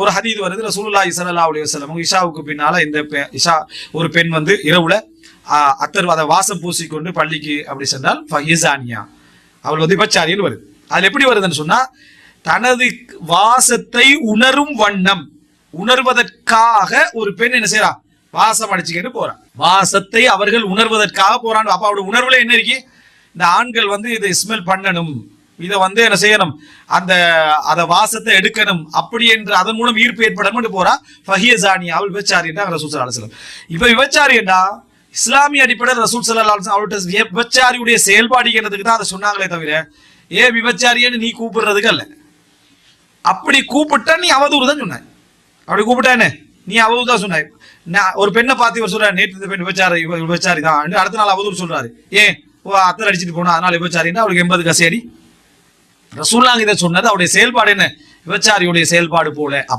ஒரு ஹதீத் வருது ரசூலுல்லா ஸல்லல்லாஹு அலி வஸல்லம். இஷாவுக்கு பின்னால இந்த பெ- இஷா ஒரு பெண் வந்து இரவுல அத்தர் அதை வாசம் பூசிக்கொண்டு பள்ளிக்கு அப்படி சென்றால் ஃபஹிசானியா. அவள் வந்து விபச்சாரியில் வருது. அதில் எப்படி வருதுன்னு சொன்னா தனது வாசத்தை உணரும் வண்ணம் உணர்வதற்காக ஒரு பெண் என்ன செய்யறா வாசம் அடிச்சுக்கிட்டு போறான் வாசத்தை அவர்கள் உணர்வதற்காக போறான். அப்ப அவருடைய உணர்வுல என்ன இருக்கு? இந்த ஆண்கள் வந்து இதை ஸ்மெல் பண்ணணும். இதை வந்து என்ன செய்யணும்? அந்த அதை வாசத்தை எடுக்கணும். அப்படி என்று அதன் மூலம் ஈர்ப்பு ஏற்படணும்னு போறா. ஃபஹியசானி அவள் விபச்சாரி ரசூல் சல்லா அலுவலம் இப்ப விபச்சாரி இஸ்லாமிய அடிப்படையில் ரசூல் சல்லா அலுவலம் அவர்கிட்ட விபச்சாரியுடைய செயல்பாடுகிறதுக்கு தான் அதை சொன்னாங்களே தவிர ஏ விபச்சாரியன்னு நீ கூப்பிடுறதுக்கு அல்ல. அப்படி கூப்பிட்டா நீ அவதூறு தான் சொன்னாய். அப்படி கூப்பிட்டா என்ன? நீ அவதூறு தான் சொன்னாய். நான் ஒரு பெண்ணை பார்த்து இவர் சொல்றாரு நேற்று இந்த பெண் விபச்சாரி இவ- விபச்சாரி தான். அடுத்த நாள் அவதூறு சொல்றாரு. ஏன்? ஓ அத்தர் அடிச்சிட்டு போனா அதனால விபச்சாரின்னா அவளுக்கு எண்பது கசேரி ரசூல்லாங்க இதை சொன்னது அவருடைய செயல்பாடு என்ன? விபச்சாரியுடைய செயல்பாடு போல. அப்படி